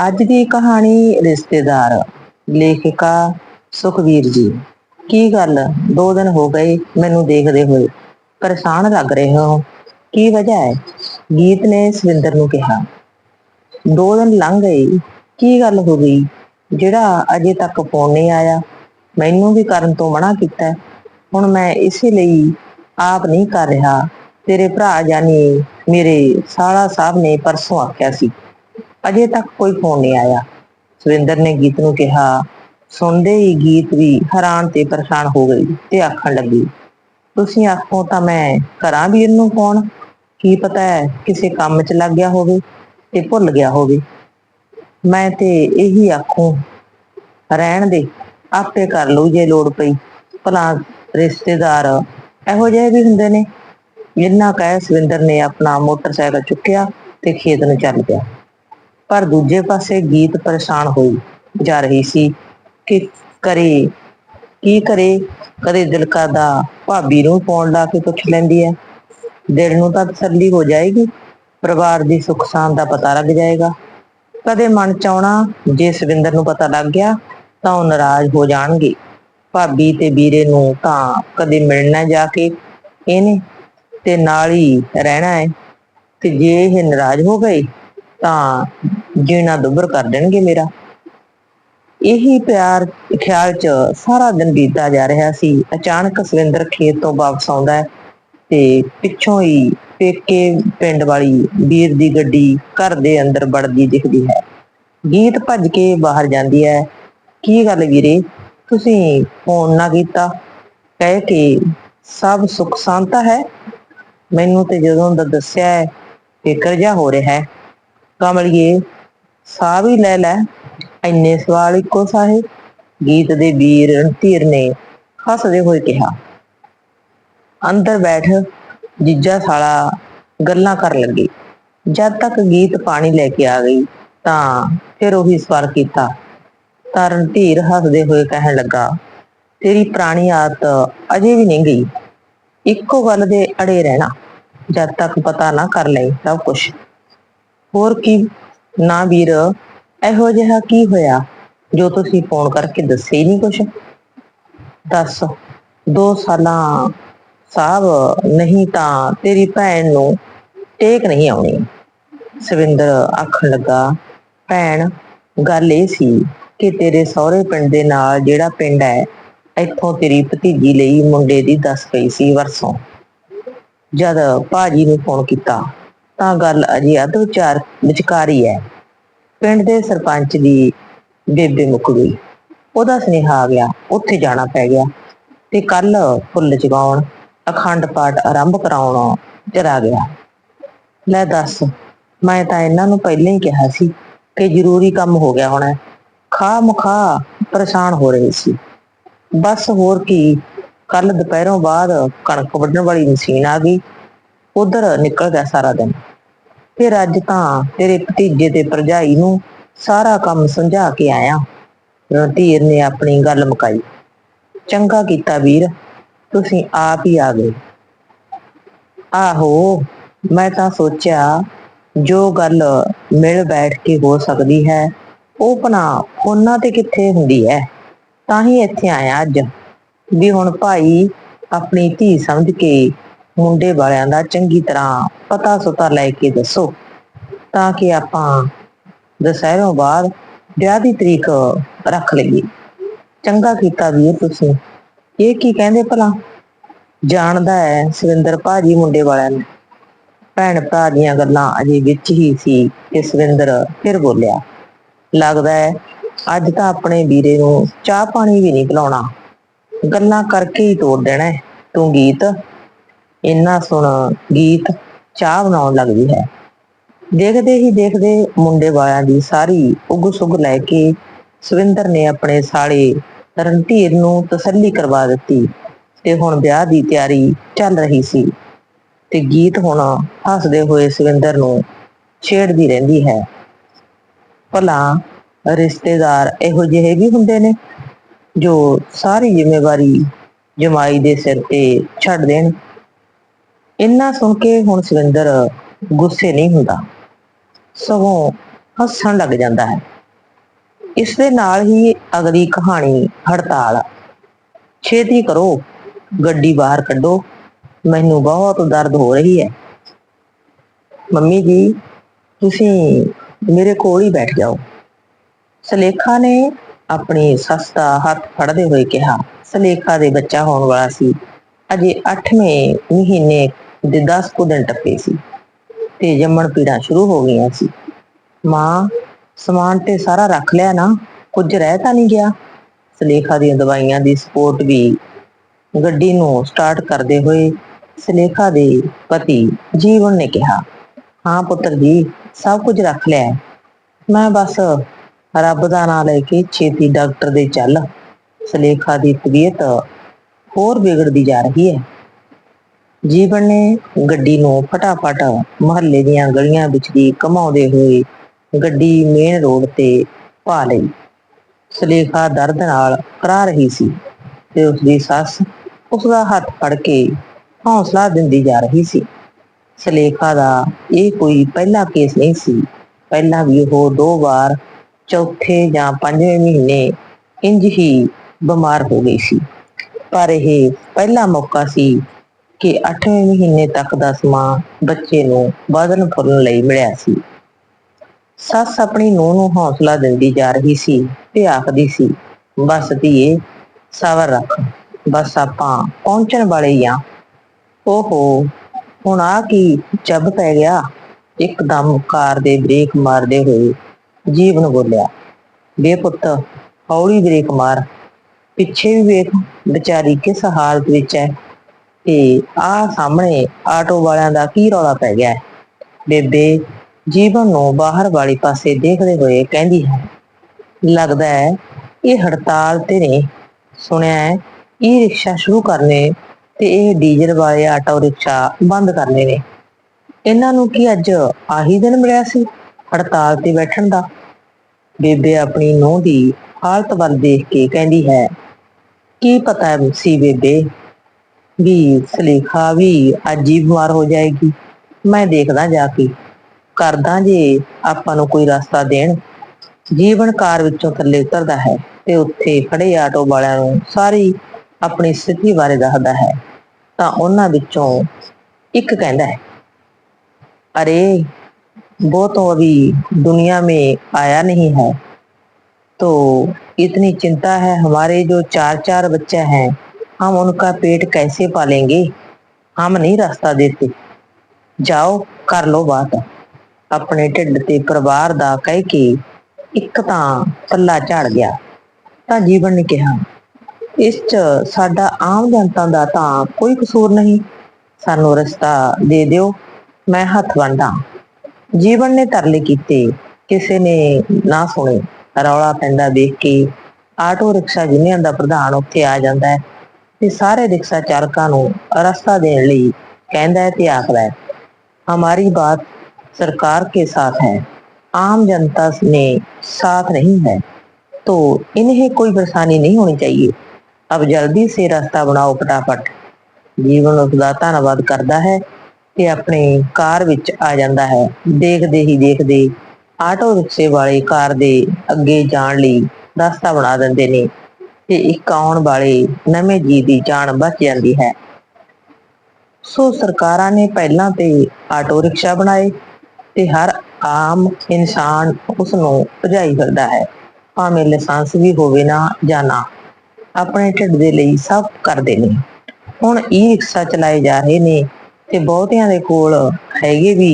ਅੱਜ ਦੀ ਕਹਾਣੀ ਰਿਸ਼ਤੇਦਾਰ, ਲੇਖਿਕਾ ਸੁਖਵੀਰ ਜੀ। ਕੀ ਗੱਲ? ਦੋ ਦਿਨ ਹੋ ਗਏ ਮੈਨੂੰ ਦੇਖਦੇ ਹੋਏ। ਪਰੇਸ਼ਾਨ ਲੱਗ ਰਹੇ ਹੋ? ਕੀ ਵਜ੍ਹਾ ਹੈ? ਗੀਤ ਨੇ ਸਵਿੰਦਰ ਨੂੰ ਕਿਹਾ। ਦੋ ਦਿਨ ਲੰਘ ਗਏ। ਕੀ ਗੱਲ ਹੋ ਗਈ? ਜਿਹੜਾ ਅਜੇ ਤੱਕ ਫੋਨ ਨਹੀਂ ਆਇਆ, ਮੈਨੂੰ ਵੀ ਕਰਨ ਤੋਂ ਮਨਾ ਕੀਤਾ। ਹੁਣ ਮੈਂ ਇਸੇ ਲਈ ਆਪ ਨਹੀਂ ਕਰ ਰਿਹਾ। ਤੇਰੇ ਭਰਾ ਜਾਨੀ ਮੇਰੇ ਸਾਲਾ ਸਾਹਿਬ ਨੇ ਪਰਸੋਂ ਆਖਿਆ ਸੀ। ਅਜੇ ਤੱਕ ਕੋਈ ਫੋਨ ਨਹੀਂ ਆਇਆ। ਸੁਰਿੰਦਰ ਨੇ ਗੀਤ ਨੂੰ ਕਿਹਾ, ਸੁਣਦੇ ਹੀ ਗੀਤ ਵੀ ਹੈਰਾਨ ਤੇ ਪਰੇਸ਼ਾਨ ਹੋ ਗਈ ਤੇ ਆਖਣ ਲੱਗੀ, ਤੁਸੀਂ ਆਖੋ ਤਾਂ ਮੈਂ ਕਰਾਂ ਵੀਰ ਨੂੰ ਫੋਨ ਕੀ ਪਤਾ ਹੈ ਕਿਸੇ ਕੰਮ 'ਚ ਲੱਗ ਗਿਆ ਹੋਵੇ ਤੇ ਭੁੱਲ ਗਿਆ ਹੋਵੇ। ਮੈਂ ਤੇ ਇਹੀ ਆਖੂ, ਰਹਿਣ ਦੇ, ਆਪੇ ਕਰ ਲਊ ਜੇ ਲੋੜ ਪਈ। ਭਲਾ ਰਿਸ਼ਤੇਦਾਰ ਇਹੋ ਜਿਹੇ ਵੀ ਹੁੰਦੇ ਨੇ। ਜਿੰਨਾ ਕਹਿ ਸਵਿੰਦਰ ਨੇ ਆਪਣਾ ਮੋਟਰਸਾਈਕਲ ਚੁੱਕਿਆ ਤੇ ਖੇਤ ਨੂੰ ਚੱਲ ਪਿਆ। ਪਰ ਦੂਜੇ ਪਾਸੇ ਗੀਤ ਪਰੇਸ਼ਾਨ ਹੋਈ ਜਾ ਰਹੀ ਸੀ ਕਿ ਕਰੇ, ਕੀ ਕਰੇ? ਕਦੇ ਦਿਲ ਕਰਦਾ ਭਾਬੀ ਨੂੰ ਫੋਨ ਲਾ ਕੇ ਪੁੱਛ ਲੈਂਦੀ ਹੈ। ਦਿਲ ਨੂੰ ਤਾਂ ਤਸੱਲੀ ਹੋ ਜਾਏਗੀ, ਪਰਿਵਾਰ ਦੀ ਸੁੱਖ ਸਾਂਦ ਦਾ ਪਤਾ ਲੱਗ ਜਾਏਗਾ। ਕਦੇ ਮਨ ਚ ਜੇ ਸਵਿੰਦਰ ਨੂੰ ਪਤਾ ਲੱਗ ਗਿਆ, ਤਾਂ ਉਹ ਨਾਰਾਜ਼ ਹੋ ਜਾਣਗੇ। ਭਾਬੀ ਤੇ ਵੀਰੇ ਨੂੰ ਤਾਂ ਕਦੇ ਮਿਲਣਾ ਜਾ ਕੇ, ਇਹਨੇ ਤੇ ਨਾਲ ਹੀ ਰਹਿਣਾ ਹੈ। ਤੇ ਜੇ ਇਹ ਨਾਰਾਜ਼ ਹੋ ਗਏ, ਤਾਂ ਜੀਣਾ ਦੁੱਭਰ ਕਰ ਦੇਣਗੇ ਮੇਰਾ। ਇਹੀ ਪਿਆਰ ਖਿਆਲ ਚ ਸਾਰਾ ਦਿਨ ਬੀਤਦਾ ਜਾ ਰਿਹਾ ਸੀ। ਅਚਾਨਕ ਸਵਿੰਦਰ ਖੇਤ ਤੋਂ ਵਾਪਸ ਆਉਂਦਾ ਹੈ ਤੇ ਪਿੱਛੋਂ ਹੀ ਪੇਕੇ ਪਿੰਡ ਵਾਲੀ ਵੀਰ ਦੀ ਗੱਡੀ ਘਰ ਦੇ ਅੰਦਰ ਵੜਦੀ ਦਿਖਦੀ ਹੈ। ਗੀਤ ਭੱਜ ਕੇ ਬਾਹਰ ਜਾਂਦੀ ਹੈ। ਕੀ ਗੱਲ ਵੀਰੇ? ਤੁਸੀਂ ਫੋਨ ਨਾ ਕੀਤਾ। ਕਹਿ ਕੇ ਸਭ ਸੁੱਖ ਸ਼ਾਂਤਾ ਹੈ? ਮੈਨੂੰ ਤੇ ਜਦੋਂ ਦਾ ਦੱਸਿਆ ਹੈ, ਫਿਕਰ ਜਾ ਹੋ ਰਿਹਾ ਹੈ। ਕਮਲਿਏ ਸਾਹ ਵੀ ਲੈ ਲੈ। ਇੰਨੇ ਸਵਾਲ ਇੱਕੋ ਸਾਹੇ। ਗੀਤ ਦੇ ਵੀਰ ਰਣਧੀਰ ਨੇ ਹੱਸਦੇ ਹੋਏ ਕਿਹਾ, ਅੰਦਰ ਬੈਠ, ਜੀਜਾ ਸਾਲਾ ਗੱਲਾਂ ਕਰਨ ਲੱਗੇ। ਜਦ ਤੱਕ ਗੀਤ ਪਾਣੀ ਲੈ ਕੇ ਆ ਗਈ, ਤਾਂ ਫਿਰ ਉਹੀ ਸਵਾਲ ਕੀਤਾ। ਤਰਨ ਧੀਰ ਹੱਸਦੇ ਹੋਏ ਕਹਿਣ ਲੱਗਾ, ਤੇਰੀ ਪੁਰਾਣੀ ਆਦਤ ਅਜੇ ਵੀ ਨਹੀਂ ਗਈ। ਇੱਕੋ ਗੱਲ ਦੇ ਅੜੇ ਰਹਿਣਾ। ਜਦ ਤੱਕ ਪਤਾ ਨਾ ਕਰ ਲਈ ਸਭ ਕੁਝ ਹੋਰ ਕੀ ਨਾ ਵੀਰ, ਇਹੋ ਜਿਹਾ ਕੀ ਹੋਇਆ ਜੋ ਤੁਸੀਂ ਫੋਨ ਕਰਕੇ ਦੱਸੇ ਹੀ ਨਹੀਂ ਕੁਝ ਦੱਸ, ਦੋ ਸਾਲਾਂ ਸਾਹਿਬ ਨਹੀਂ ਤਾਂ ਤੇਰੀ ਭੈਣ ਨੂੰ ਟੇਕ ਨਹੀਂ ਆਉਣੀ। ਸਵਿੰਦਰ ਆਖਣ ਲੱਗਾ, ਭੈਣ, ਗੱਲ ਇਹ ਸੀ ਕਿ ਤੇਰੇ ਸਹੁਰੇ ਪਿੰਡ ਦੇ ਨਾਲ ਜਿਹੜਾ ਪਿੰਡ ਹੈ, ਇੱਥੋਂ ਤੇਰੀ ਭਤੀਜੀ ਲਈ ਮੁੰਡੇ ਦੀ ਦੱਸ ਪਈ ਸੀ ਵਰਸੋਂ। ਜਦ ਭਾਜੀ ਨੂੰ ਫੋਨ ਕੀਤਾ ਤਾਂ ਗੱਲ ਅਜੇ ਅੱਧ ਵਿਚਾਰ ਵਿਚਕਾਰੀ ਹੈ। ਪਿੰਡ ਦੇ ਸਰਪੰਚ ਦੀ ਬੇਬੇ ਮੁੱਕ ਗਈ। ਉਹਦਾ ਸੁਨੇਹਾ ਆ ਗਿਆ, ਉੱਥੇ ਜਾਣਾ ਪੈ ਗਿਆ ਤੇ ਕੱਲ ਫੁੱਲ ਜਗਾਉਣ ਅਖੰਡ ਪਾਠ ਆਰੰਭ ਕਰਾਉਣ ਚਲਾ ਗਿਆ। ਲੈ ਦੱਸ, ਮੈਂ ਤਾਂ ਇਹਨਾਂ ਨੂੰ ਪਹਿਲਾਂ ਹੀ ਕਿਹਾ ਸੀ ਕਿ ਜ਼ਰੂਰੀ ਕੰਮ ਹੋ ਗਿਆ ਹੋਣਾ। ਖਾ ਮੁਖਾ ਪਰੇਸ਼ਾਨ ਹੋ ਰਹੀ ਸੀ। ਬਸ ਹੋਰ ਕੀ ਕੱਲ ਦੁਪਹਿਰੋਂ ਬਾਅਦ ਕਣਕ ਵੱਢਣ ਵਾਲੀ ਮਸ਼ੀਨ ਆ ਗਈ। ਉਧਰ ਨਿਕਲ ਗਿਆ ਸਾਰਾ ਦਿਨ। ਫਿਰ ਅੱਜ ਤਾਂ ਤੇਰੇ ਭਤੀਜੇ ਤੇ ਭਰਜਾਈ ਨੂੰ ਸਾਰਾ ਕੰਮ ਸਮਝਾ ਕੇ ਆਇਆ। ਰਣਧੀਰ ਨੇ ਆਪਣੀ ਗੱਲ ਮੁਕਾਈ। ਚੰਗਾ ਕੀਤਾ ਵੀਰ, ਤੁਸੀਂ ਆਪ ਹੀ ਆ ਗਏ। ਆਹੋ, ਮੈਂ ਤਾਂ ਸੋਚਿਆ, ਜੋ ਗੱਲ ਮਿਲ ਬੈਠ ਕੇ ਹੋ ਸਕਦੀ ਹੈ, ਉਹ ਪਨਾ ਉਹਨਾਂ ਤੇ ਕਿੱਥੇ ਹੁੰਦੀ ਹੈ? ਤਾਂ ਹੀ ਇੱਥੇ ਆਇਆ ਅੱਜ। ਵੀ ਹੁਣ ਭਾਈ ਆਪਣੀ ਧੀ ਸਮਝ ਕੇ ਮੁੰਡੇ ਵਾਲਿਆਂ ਦਾ ਚੰਗੀ ਤਰ੍ਹਾਂ ਪਤਾ ਸੁਤਾ ਲੈ ਕੇ ਦੱਸੋ, ਤਾਂ ਕਿ ਆਪਾਂ ਦੁਸਹਿਰੋਂ ਬਾਅਦ ਵਿਆਹ ਦੀ ਤਰੀਕ ਰੱਖ ਲਈਏ। ਚੰਗਾ ਕੀਤਾ ਵੀਰ ਤੁਸੀਂ। ਇਹ ਕੀ ਕਹਿੰਦੇ ਭਲਾ? ਜਾਣਦਾ ਹੈ ਸੁਰਿੰਦਰ ਭਾਜੀ ਮੁੰਡੇ ਵਾਲਿਆਂ ਨੂੰ। ਭੈਣ ਭਰਾ ਦੀਆਂ ਗੱਲਾਂ ਅਜੇ ਵਿੱਚ ਹੀ ਸੀ ਕਿ ਸੁਰਿੰਦਰ ਫਿਰ ਬੋਲਿਆ, ਲੱਗਦਾ ਹੈ ਅੱਜ ਤਾਂ ਆਪਣੇ ਵੀਰੇ ਨੂੰ ਚਾਹ ਪਾਣੀ ਵੀ ਨਹੀਂ ਪਿਲਾਉਣਾ। ਗੱਲਾਂ ਕਰਕੇ ਹੀ ਤੋੜ ਦੇਣਾ ਤੂੰ ਗੀਤ ਇੰਨਾ ਸੁਣ ਗੀਤ ਚਾਹ ਬਣਾਉਣ ਲੱਗਦੀ ਹੈ। ਦੇਖਦੇ ਹੀ ਦੇਖਦੇ ਮੁੰਡੇ ਵਾਲਿਆਂ ਦੀ ਸਾਰੀ ਉਗ ਸੁਗ ਲੈ ਕੇ ਸਵਿੰਦਰ ਨੇ ਆਪਣੇ ਸਾਲੇ ਰਣਧੀਰ ਨੂੰ ਤਸੱਲੀ ਕਰਵਾ ਦਿੱਤੀ ਤੇ ਹੁਣ ਵਿਆਹ ਦੀ ਤਿਆਰੀ ਚੱਲ ਰਹੀ ਸੀ ਤੇ ਗੀਤ ਹੁਣ ਹੱਸਦੇ ਹੋਏ ਸਵਿੰਦਰ ਨੂੰ ਛੇੜਦੀ ਰਹਿੰਦੀ ਹੈ। ਭਲਾ ਰਿਸ਼ਤੇਦਾਰ ਇਹੋ ਜਿਹੇ ਵੀ ਹੁੰਦੇ ਨੇ ਜੋ ਸਾਰੀ ਜ਼ਿੰਮੇਵਾਰੀ ਜਮਾਈ ਦੇ ਸਿਰ ਤੇ ਛੱਡ ਦੇਣ। ਇੰਨਾ ਸੁਣ ਕੇ ਹੁਣ ਸਵਿੰਦਰ ਗੁੱਸੇ ਨਹੀਂ ਹੁੰਦਾ। ਸਗੋਂ ਹੱਸਣ ਲੱਗ ਜਾਂਦਾ ਹੈ। ਇਸ ਦੇ ਨਾਲ ਹੀ ਅਗਲੀ ਕਹਾਣੀ ਹੜਤਾਲ। ਛੇਤੀ ਕਰੋ, ਗੱਡੀ ਬਾਹਰ ਕੱਢੋ, ਮੈਨੂੰ ਬਹੁਤ ਦਰਦ ਹੋ ਰਹੀ ਹੈ। ਮੰਮੀ ਜੀ, ਤੁਸੀਂ ਮੇਰੇ ਕੋਲ ਹੀ ਬੈਠ ਜਾਓ। ਸਲੇਖਾ ਨੇ ਆਪਣੀ ਸੱਸ ਦਾ ਹੱਥ ਫੜਦੇ ਹੋਏ ਕਿਹਾ, ਸਲੇਖਾ ਦੇ ਬੱਚਾ ਹੋਣ ਵਾਲਾ ਸੀ। ਅਜੇ 8ਵੇਂ ਮਹੀਨੇ ਦੇ 10 ਕੁ ਦਿਨ ਟੱਪੇ ਸੀ ਤੇ ਜੰਮਣ ਪੀੜਾਂ ਸ਼ੁਰੂ ਹੋ ਗਈਆਂ ਸੀ। ਮਾਂ, ਸਮਾਨ ਤੇ ਸਾਰਾ ਰੱਖ ਲਿਆ ਨਾ, ਕੁਝ ਰਹਿ ਤਾਂ ਨਹੀਂ ਗਿਆ। ਸਲੇਖਾ ਦੀਆਂ ਦਵਾਈਆਂ ਦੀ ਸਪੋਰਟ ਵੀ ਗੱਡੀ ਨੂੰ ਸਟਾਰਟ ਕਰਦੇ ਹੋਏ ਸਲੇਖਾ ਦੇ ਪਤੀ ਜੀਵਨ ਨੇ ਕਿਹਾ, ਹਾਂ ਪੁੱਤਰ ਜੀ, ਸਭ ਕੁਝ ਰੱਖ ਲਿਆ ਮੈਂ ਬਸ ਰੱਬ ਦਾ ਨਾਮ ਲੈ ਕੇ ਛੇਤੀ ਡਾਕਟਰ ਦੇ ਚੱਲ। ਸਲੇਖਾ ਦੀ ਤਬੀਅਤ ਹੋਰ ਵਿਗੜਦੀ ਜਾ ਰਹੀ ਹੈ। ਜੀਵਨ ਨੇ ਗੱਡੀ ਨੂੰ ਫਟਾਫਟ ਮੁਹੱਲੇ ਦੀਆਂ ਗਲੀਆਂ ਵਿੱਚ ਦੀ ਘਮਾਉਂਦੇ ਹੋਏ ਗੱਡੀ ਮੇਨ ਰੋਡ ਤੇ ਪਾ ਲਈ। ਸਲੇਖਾ ਦਰਦ ਨਾਲ ਕਰਾ ਰਹੀ ਸੀ ਤੇ ਉਸ ਦੀ ਸੱਸ ਉਸ ਦਾ ਹੱਥ ਫੜ ਕੇ ਹੌਸਲਾ ਦਿੰਦੀ ਜਾ ਰਹੀ ਸੀ। ਸਲੇਖਾ ਦਾ ਇਹ ਕੋਈ ਪਹਿਲਾ ਕੇਸ ਨਹੀਂ ਸੀ। ਪਹਿਲਾਂ ਵੀ ਉਹ ਦੋ ਵਾਰ ਚੌਥੇ ਜਾਂ ਪੰਜਵੇਂ ਮਹੀਨੇ ਇੰਜ ਹੀ ਬਿਮਾਰ ਹੋ ਗਈ ਸੀ। ਪਰ ਇਹ ਪਹਿਲਾ ਮੌਕਾ ਸੀ ਕਿ 8ਵੇਂ ਮਹੀਨੇ ਤੱਕ ਦਾ ਸਮਾਂ ਬੱਚੇ ਨੂੰ ਵਧਣ ਫੁੱਲਣ ਲਈ ਮਿਲਿਆ ਸੀ। ਸੱਸ ਆਪਣੀ ਨੂੰਹ ਨੂੰ ਹੌਸਲਾ ਦਿੰਦੀ ਜਾ ਰਹੀ ਸੀ ਤੇ ਆਖਦੀ ਸੀ, ਬਸ ਧੀਏ, ਸਬਰ ਰੱਖ। ਬਸ ਆਪਾਂ ਪਹੁੰਚਣ ਵਾਲੇ ਹੀ ਆ। ਓਹੋ, ਹੁਣ ਆ ਕੀ ਚੱਬ ਪੈ ਗਿਆ? ਇੱਕਦਮ ਕਾਰ ਦੇ ਬ੍ਰੇਕ ਮਾਰਦੇ ਹੋਏ ਜੀਵਨ ਬੋਲਿਆ ਬੇ ਪੁੱਤ, ਹੌਲੀ ਬ੍ਰੇਕ ਮਾਰ। ਪਿੱਛੇ ਵੀ ਵੇਖ, ਵਿਚਾਰੀ ਕਿਸ ਹਾਲਤ ਵਿੱਚ ਹੈ? ਤੇ ਆ ਸਾਹਮਣੇ ਆਟੋ ਵਾਲਿਆਂ ਦਾ ਕੀ ਰੌਲਾ ਪੈ ਗਿਆ? ਹੈ ਬੇਬੇ ਜੀਵਨ ਨੂੰ ਬਾਹਰ ਵਾਲੀ ਪਾਸੇ ਦੇਖਦੇ ਹੋਏ ਕਹਿੰਦੀ ਹੈ, ਲੱਗਦਾ ਹੈ ਇਹ ਹੜਤਾਲ ਤੇ ਨੇ। ਸੁਣਿਆ ਹੈ ਇਹ ਰਿਕਸ਼ਾ ਸ਼ੁਰੂ ਕਰਨੇ ਤੇ ਇਹ ਡੀਜ਼ਲ ਵਾਲੇ ਆਟੋ ਰਿਕਸ਼ਾ ਬੰਦ ਕਰਨੇ ਨੇ। ਇਹਨਾਂ ਨੂੰ ਕੀ ਅੱਜ ਆਹੀ ਦਿਨ ਮਿਲਿਆ ਸੀ, ਹੜਤਾਲ ਤੇ ਬੈਠਣ ਦਾ? ਬੇਬੇ ਆਪਣੀ ਨੂੰਹ ਦੀ ਹਾਲਤ ਵੱਲ ਦੇਖ ਕੇ ਕਹਿੰਦੀ ਹੈ, ਕੀ ਪਤਾ ਸੀ ਬੇਬੇ? ਵੀ ਸਲੇਖਾ ਵੀ ਅੱਜ ਹੀ ਬਿਮਾਰ ਹੋ ਜਾਏਗੀ ਮੈਂ ਦੇਖਦਾ ਜਾ ਕੇ ਕਰਦਾ ਜੇ ਆਪਾਂ ਨੂੰ ਕੋਈ ਰਸਤਾ ਦੇਣ ਜੀਵਨ ਕਾਰ ਵਿੱਚੋਂ ਥੱਲੇ ਉਤਰਦਾ ਹੈ ਤੇ ਉੱਥੇ ਖੜੇ ਆਟੋ ਵਾਲਿਆਂ ਨੂੰ ਸਾਰੀ ਆਪਣੀ ਸਥਿਤੀ ਬਾਰੇ ਦੱਸਦਾ ਹੈ ਤਾਂ ਉਹਨਾਂ ਵਿੱਚੋਂ ਇੱਕ ਕਹਿੰਦਾ ਹੈ अरे वो तो अभी दुनिया में आया नहीं है तो इतनी चिंता है हमारे जो चार चार बच्चे हैं हम उनका पेट कैसे पालेंगे हम नहीं रास्ता देते ਜਾਓ ਕਰ ਲੋ ਬਾਤ ਆਪਣੇ ਢਿੱਡ ਤੇ ਪਰਿਵਾਰ ਦਾ ਕਹਿ ਕੇ ਇੱਕ ਤਾਂ ਪੱਲਾ ਝਾੜ ਗਿਆ ਤਾਂ ਜੀਵਨ ਨੇ ਕਿਹਾ ਇਸ 'ਚ ਸਾਡਾ ਆਮ ਜਨਤਾ ਦਾ ਤਾਂ ਕੋਈ ਕਸੂਰ ਨਹੀਂ ਸਾਨੂੰ ਰਸਤਾ ਦੇ ਦਿਓ ਮੈਂ ਹੱਥ ਵੰਡਾਂ ਜੀਵਨ ਨੇ ਤਰਲੇ ਕੀਤੇ ਕਿਸੇ ਨੇ ਨਾ ਸੁਣੇ ਰੌਲਾ ਪੈਂਦਾ ਦੇਖ ਕੇ ਆਟੋ ਰਿਕਸ਼ਾ ਯੂਨੀਅਨ ਦਾ ਪ੍ਰਧਾਨ ਉੱਥੇ ਆ ਜਾਂਦਾ ਹੈ ਤੇ ਸਾਰੇ ਰਿਕਸ਼ਾ ਚਾਲਕਾਂ ਨੂੰ ਰਸਤਾ ਦੇਣ ਲਈ ਕਹਿੰਦਾ ਹੈ ਤੇ ਆਖਦਾ ਹੈ हमारी बात सरकार के साथ है आम जनता ने साथ नहीं है तो इन्हें कोई परेशानी नहीं होनी चाहिए अब जल्दी से रास्ता बनाओ फटाफट ਜੀਵਨ ਉਸ ਦਾ ਧੰਨਵਾਦ ਕਰਦਾ ਹੈ ਤੇ ਆਪਣੀ ਕਾਰ ਵਿੱਚ ਆ ਜਾਂਦਾ ਹੈ ਦੇਖਦੇ ਹੀ ਦੇਖਦੇ ਆਟੋ ਰਿਕਸ਼ੇ ਵਾਲੇ ਕਾਰ ਦੇ ਅੱਗੇ ਜਾਣ ਲਈ ਰਸਤਾ ਬਣਾ ਦਿੰਦੇ ਨੇ ਤੇ ਇੱਕ ਆਉਣ ਵਾਲੇ ਨਵੇਂ ਜੀ ਦੀ ਜਾਨ ਬਚ ਜਾਂਦੀ ਹੈ। ਸੋ ਸਰਕਾਰਾਂ ਨੇ ਪਹਿਲਾਂ ਤੇ ਆਟੋ ਰਿਕਸ਼ਾ ਬਣਾਏ ਤੇ ਹਰ ਆਮ ਇਨਸਾਨ ਉਸ ਨੂੰ ਭਜਾਈ ਫਿਰਦਾ ਹੈ। ਭਾਵੇਂ ਲਾਇਸੈਂਸ ਵੀ ਹੋਵੇ ਨਾ ਜਾਂ ਨਾ, ਆਪਣੇ ਢਿੱਡ ਦੇ ਲਈ ਸਭ ਕਰਦੇ ਨੇ। ਹੁਣ ਈ ਰਿਕਸ਼ਾ ਚਲਾਏ ਜਾ ਰਹੇ ਨੇ ਤੇ ਬਹੁਤਿਆਂ ਦੇ ਕੋਲ ਹੈਗੇ ਵੀ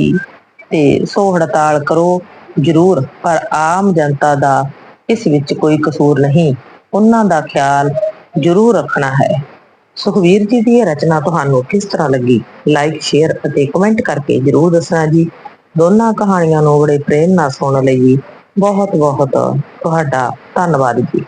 ਤੇ ਸੋ ਹੜਤਾਲ ਕਰੋ ਜ਼ਰੂਰ, ਪਰ ਆਮ ਜਨਤਾ ਦਾ ਇਸ ਵਿੱਚ ਕੋਈ ਕਸੂਰ ਨਹੀਂ। ਉਹਨਾਂ ਦਾ ਖਿਆਲ ਜ਼ਰੂਰ ਰੱਖਣਾ ਹੈ। ਸੁਖਵੀਰ ਜੀ ਦੀ ਇਹ ਰਚਨਾ ਤੁਹਾਨੂੰ ਕਿਸ ਤਰ੍ਹਾਂ ਲੱਗੀ? ਲਾਈਕ ਸ਼ੇਅਰ ਅਤੇ ਕਮੈਂਟ ਕਰਕੇ ਜਰੂਰ ਦੱਸਣਾ ਜੀ। ਦੋਨਾਂ ਕਹਾਣੀਆਂ ਨੂੰ ਬੜੇ ਪ੍ਰੇਮ ਨਾਲ ਸੁਣਨ ਲਈ ਬਹੁਤ ਬਹੁਤ ਤੁਹਾਡਾ ਧੰਨਵਾਦ ਜੀ।